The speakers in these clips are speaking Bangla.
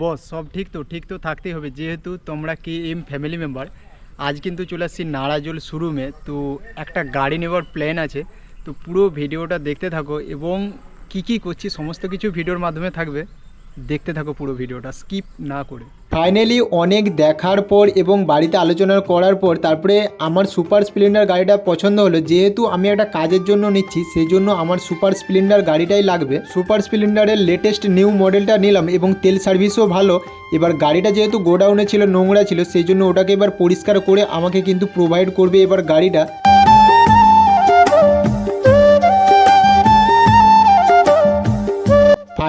বস, সব ঠিক তো? ঠিক তো থাকতেই হবে। যেহেতু তোমরা কি এম ফ্যামিলি মেম্বার আজ কিন্তু চলে আসছি নারাজল শোরুমে তো একটা গাড়ি নেওয়ার প্ল্যান আছে। তো পুরো ভিডিওটা দেখতে থাকো এবং কি কি করছি, সমস্ত কিছু ভিডিওর মাধ্যমে থাকবে। দেখতে থাকো পুরো ভিডিওটা স্কিপ না করে। ফাইনালি অনেক দেখার পর এবং বাড়িতে আলোচনা করার পর তারপরে আমার সুপার স্প্লেন্ডার গাড়িটা পছন্দ হলো। যেহেতু আমি একটা কাজের জন্য নিচ্ছি সেই জন্য আমার সুপার স্প্লেন্ডার গাড়িটাই লাগবে। সুপার স্প্লেন্ডারের লেটেস্ট নিউ মডেলটা নিলাম এবং তেল সার্ভিসও ভালো। এবার গাড়িটা যেহেতু গোডাউনে ছিল, নোংরা ছিল সেই জন্য ওটাকে এবার পরিষ্কার করে আমাকে কিন্তু প্রোভাইড করবে এবার গাড়িটা।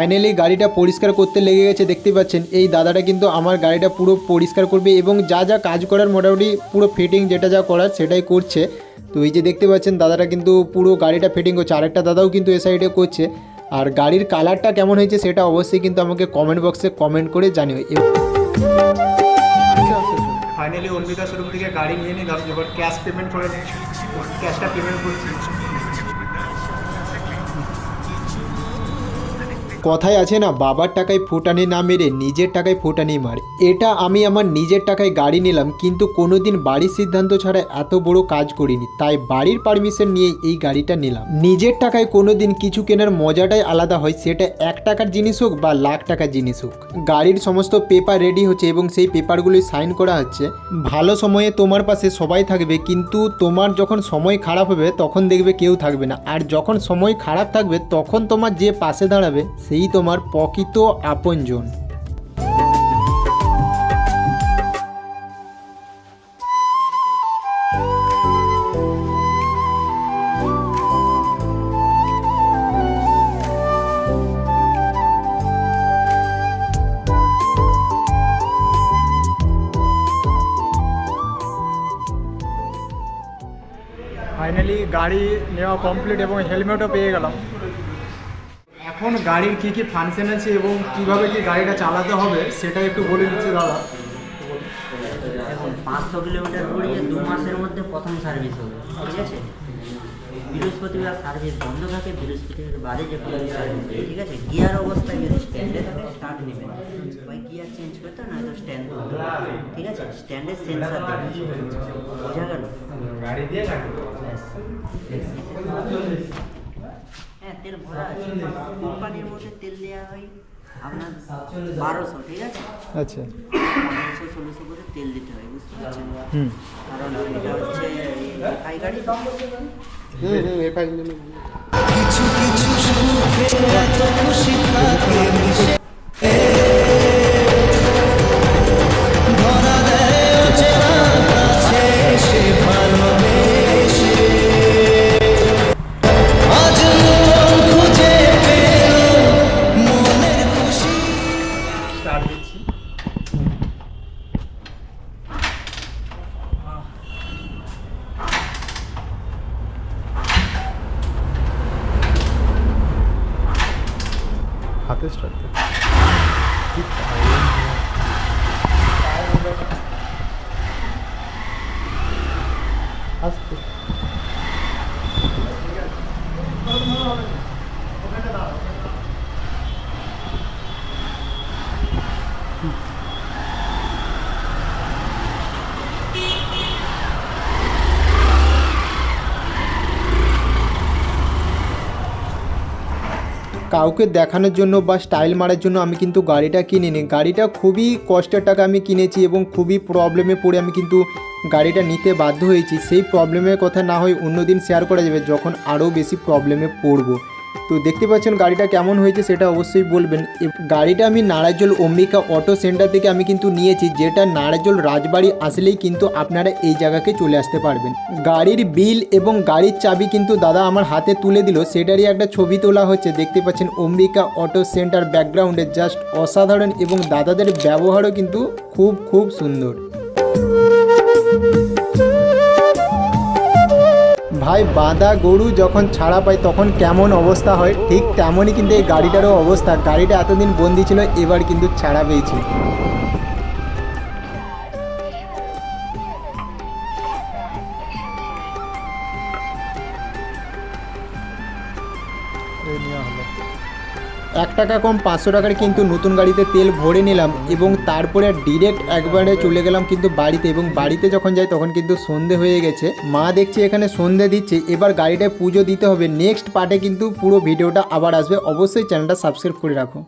ফাইনালি গাড়িটা পরিষ্কার করতে লেগে গেছে দেখতে পাচ্ছেন। এই দাদাটা কিন্তু আমার গাড়িটা পুরো পরিষ্কার করবে এবং যা যা কাজ করার মোটামুটি পুরো ফিটিং যেটা যা করার সেটাই করছে। তো এই যে দেখতে পাচ্ছেন, দাদাটা কিন্তু পুরো গাড়িটা ফিটিং করছে। আরেকটা দাদাও কিন্তু এ সাইডে করছে। আর গাড়ির কালারটা কেমন হয়েছে সেটা অবশ্যই কিন্তু আমাকে কমেন্ট বক্সে কমেন্ট করে জানিও। ফাইনালি অন্বিতা শোরুম থেকে গাড়ি নিয়ে নিলাম এবার ক্যাশ পেমেন্ট করে ক্যাশটা পেমেন্ট করছি কথায় আছে না, বাবার টাকায় ফুটানি না মেরে নিজের টাকায় ফুটানি মার। এটা আমি আমার নিজের টাকায় গাড়ি নিলাম, কিন্তু কোনোদিন বাড়ির সিদ্ধান্ত ছাড়া এত বড় কাজ করিনি, তাই বাড়ির পারমিশন নিয়ে এই গাড়িটা নিলাম। নিজের টাকায় কোনোদিন কিছু কেনার মজাটাই আলাদা হয়, সেটা এক টাকার জিনিস হোক বা লাখ টাকার জিনিস হোক। গাড়ির সমস্ত পেপার রেডি হচ্ছে এবং সেই পেপারগুলি সাইন করা হচ্ছে। ভালো সময়ে তোমার পাশে সবাই থাকবে, কিন্তু তোমার যখন সময় খারাপ হবে, তখন দেখবে কেউ থাকবে না। আর যখন সময় খারাপ থাকবে, তখন তোমার যে পাশে দাঁড়াবে সেই তোমার প্রকৃত আপনজন। ফাইনালি গাড়ি নেওয়া কমপ্লিট এবং হেলমেটও পেয়ে গেলাম। এখন গাড়ির কি কি ফাংশন আছে এবং কীভাবে কি গাড়িটা চালাতে হবে সেটা একটু বলে দিচ্ছি দাদা। এখন পাঁচশো কিলোমিটার ঘুরিয়ে দু মাসের মধ্যে প্রথম সার্ভিস হবে ঠিক আছে? বৃহস্পতিবার সার্ভিস বন্ধ থাকে বৃহস্পতিবার বাদে যে কোনো সার্ভিস ঠিক আছে? গিয়ার অবস্থায় যদি স্ট্যান্ডে থাকে স্টার্ট নেবে ওই গিয়ার চেঞ্জ করতে হয় নয়তো স্ট্যান্ড করতে ঠিক আছে? স্ট্যান্ডের সেন্সার দেবে বোঝা গেল? গাড়ি দিয়ে। হ্যাঁ তেল ভরা আছে কোম্পানির মধ্যে তেল দেওয়া হয়। আপনার বারোশো ঠিক আছে? আচ্ছা। বারোশো ষোলোশো করে তেল দিতে হয় বুঝতে পারছেন? হুম। কারণ এটা হচ্ছে হাই গাড়ি তো। স্টার্ট হাতে স্টার্ট আস্তে কাউকে দেখানোর জন্য বা স্টাইল মারার জন্য আমি কিন্তু গাড়িটা কিনিনি। গাড়িটা খুবই কষ্টের টাকা আমি কিনেছি এবং খুবই প্রবলেমে পড়ে আমি কিন্তু গাড়িটা নিতে বাধ্য হয়েছি। সেই প্রবলেমের কথা না হয় অন্যদিন শেয়ার করা যাবে, যখন আরও বেশি প্রবলেমে পড়ব। তো দেখতে পাচ্ছেন গাড়িটা কেমন হয়েছে সেটা অবশ্যই বলবেন। গাড়িটা আমি নারাজল অম্বিকা অটো সেন্টার থেকে আমি কিন্তু নিয়েছি, যেটা নারাজল রাজবাড়ি আসলেই কিন্তু আপনারা এই জায়গাকে চলে আসতে পারবেন। গাড়ির বিল এবং গাড়ির চাবি কিন্তু দাদা আমার হাতে তুলে দিল, সেটারই একটা ছবি তোলা হচ্ছে। দেখতে পাচ্ছেন অম্বিকা অটো সেন্টার ব্যাকগ্রাউন্ডে জাস্ট অসাধারণ এবং দাদাদের ব্যবহারও কিন্তু খুব খুব সুন্দর। ভাই, বাঁধা গরু যখন ছাড়া পায় তখন কেমন অবস্থা হয়? ঠিক তেমনই কিন্তু এই গাড়িটারও অবস্থা। গাড়িটা এতদিন বন্দি ছিল, এবার কিন্তু ছাড়া পেয়েছে। এক টাকা কম পাঁচশো টাকার কিন্তু নতুন গাড়িতে তেল ভরে নিলাম এবং তারপরে ডিরেক্ট একবারে চলে গেলাম কিন্তু বাড়িতে এবং বাড়িতে যখন যাই তখন কিন্তু সন্ধে হয়ে গেছে। মা দেখছি এখানে সন্ধে দিচ্ছে, এবার গাড়িটায় পুজো দিতে হবে। নেক্সট পার্টে কিন্তু পুরো ভিডিওটা আবার আসবে। অবশ্যই চ্যানেলটা সাবস্ক্রাইব করে রাখো।